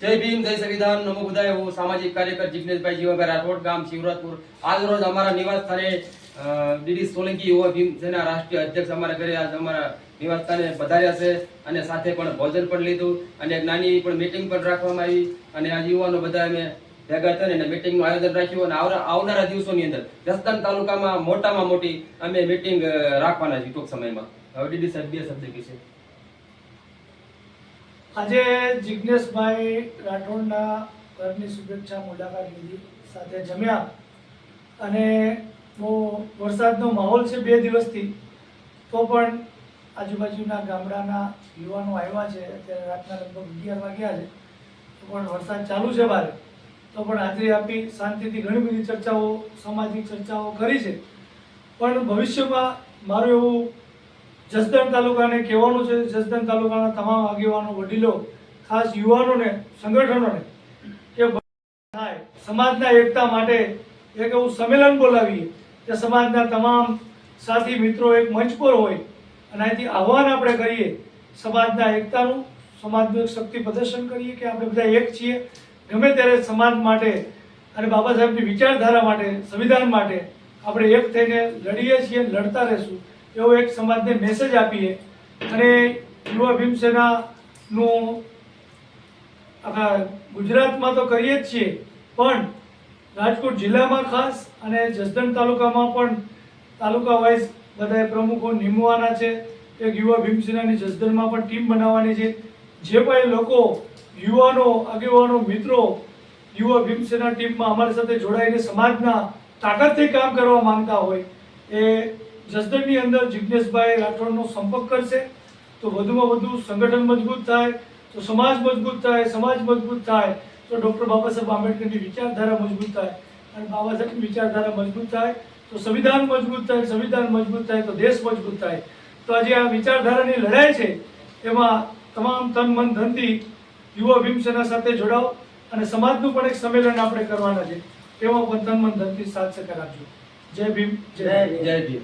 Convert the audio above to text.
જય ભીમ, જય સંવિધાન. નમો બુધાય. હું સામાજિક કાર્યકર જિગ્નેશભાઈ જીવાભાઈ રાઠોડ, ગામ શિવરાજપુર. આજ રોજ અમારા નિવાસ સ્થાને ડીડી સોલંકી યુવા ભીમ સેના રાષ્ટ્રીય અધ્યક્ષ અમારા ઘરે આજ અમારા નિવાસ સ્થાને પધાર્યા છે અને સાથે પણ ભોજન પણ લીધું અને નાની પણ મીટિંગ પણ રાખવામાં આવી અને આ યુવાનો બધા અમે ભેગા થઈને મીટિંગનું આયોજન રાખ્યું અને આવનારા દિવસોની અંદર જસદણ તાલુકામાં મોટામાં મોટી અમે મીટિંગ રાખવાના છીએ ટૂંક સમયમાં. હવે ડીડી સાહેબ બે શબ્દ કહેશે. આજે જિજ્ઞેશભાઈ રાઠોડના ઘરની શુભેચ્છા મુલાકાત લીધી, સાથે જમ્યા. અને બહુ વરસાદનો માહોલ છે બે દિવસથી, તો પણ આજુબાજુના ગામડાના યુવાનો આવ્યા છે. અત્યારે રાતના લગભગ અગિયાર વાગ્યા છે. તો પણ વરસાદ ચાલુ છે બહાર તો પણ હાજરી આપી, શાંતિથી ઘણી બધી ચર્ચાઓ, સામાજિક ચર્ચાઓ કરી છે. પણ ભવિષ્યમાં મારું એવું જસદણ તાલુકાને કહેવાનું છે. જસદણ તાલુકાના તમામ આગેવાનો, વડીલો, ખાસ યુવાનોને, સંગઠનોને કે થાય. સમાજના એકતા માટે એક એવું સંમેલન બોલાવીએ કે સમાજના તમામ સાથી મિત્રો એક મંચ પર હોય અને અહીંથી આહવાન આપણે કરીએ. સમાજના એકતાનું, સમાજનું એક શક્તિ પ્રદર્શન કરીએ કે આપણે બધા એક છીએ. ગમે ત્યારે સમાજ માટે અને બાબા સાહેબની વિચારધારા માટે, સંવિધાન માટે આપણે એક થઈને લડીએ છીએ, લડતા રહેશું. એવો એક સમાજને મેસેજ આપીએ. અને યુવા ભીમસેનાનું આખા ગુજરાતમાં તો કરીએ જ છીએ, પણ રાજકોટ જિલ્લામાં ખાસ અને જસદણ તાલુકામાં પણ તાલુકા વાઇઝ બધાએ પ્રમુખો નિમવાના છે. એક યુવા ભીમસેનાની જસદણમાં પણ ટીમ બનાવવાની છે. જે પણ લોકો યુવાનો, આગેવાનો, મિત્રો યુવા ભીમસેના ટીમમાં અમારી સાથે જોડાઈને સમાજના તાકાતથી કામ કરવા માંગતા હોય, એ જસદણની અંદર જિજ્ઞેશભાઈ રાઠોડનો સંપર્ક કરશે. તો વધુમાં વધુ સંગઠન મજબૂત થાય તો સમાજ મજબૂત થાય સમાજ મજબૂત થાય તો ડૉક્ટર બાબા સાહેબ આંબેડકરની વિચારધારા મજબૂત થાય અને બાબા સાહેબની વિચારધારા મજબૂત થાય તો સંવિધાન મજબૂત થાય સંવિધાન મજબૂત થાય તો દેશ મજબૂત થાય. તો આજે આ વિચારધારાની લડાઈ છે એમાં તમામ તન મન ધનથી યુવા ભીમસેના સાથે જોડાઓ અને સમાજનું પણ એક સંમેલન આપણે કરવાના છે. તેમાં પણ તન મન ધનથી સાથ સહકાર આપજો. જય ભીમ જય. જય ભીમ.